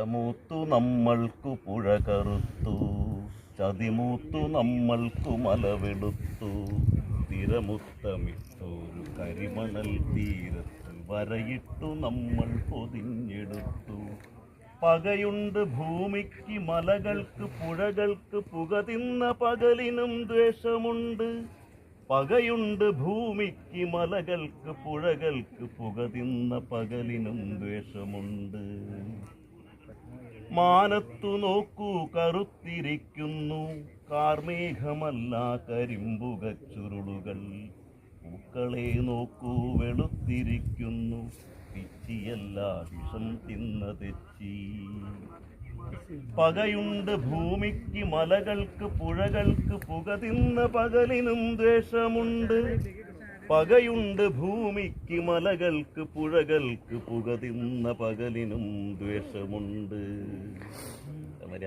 തിരമൂത്തു നമ്മൾക്കു പുഴ കറുത്തു. ചതിമൂത്തു നമ്മൾക്കു മലവെടുത്തു. തിരമുത്തമിട്ടൊരു കരിമണൽ തീരത്ത് വരയിട്ടു നമ്മൾ പൊതിഞ്ഞെടുത്തു. പകയുണ്ട് ഭൂമിക്ക് മലകൾക്ക് പുഴകൾക്ക് പുക തിന്ന പകലിനും ദ്വേഷമുണ്ട്. പകയുണ്ട് ഭൂമിക്ക് മലകൾക്ക് പുഴകൾക്ക് പുക തിന്ന പകലിനും ദ്വേഷമുണ്ട്. മാനത്തു നോക്കൂ കറുത്തിരിക്കുന്നു. കാർമേഘമല്ല കരിമ്പുക ചുരുളുകൾ. പൂക്കളെ നോക്കൂ വെളുത്തിരിക്കുന്നു. പിച്ചിയല്ല വിഷം തിന്ന തെച്ചി. പകയുണ്ട് ഭൂമിക്ക് മലകൾക്ക് പുഴകൾക്ക് പുക തിന്ന പകലിനും ദ്വേഷമുണ്ട്. പകയുണ്ട് ഭൂമിക്ക് മലകൾക്ക് പുഴകൾക്ക് പുക തിന്ന പകലിനും ദ്വേഷമുണ്ട്. വളരെ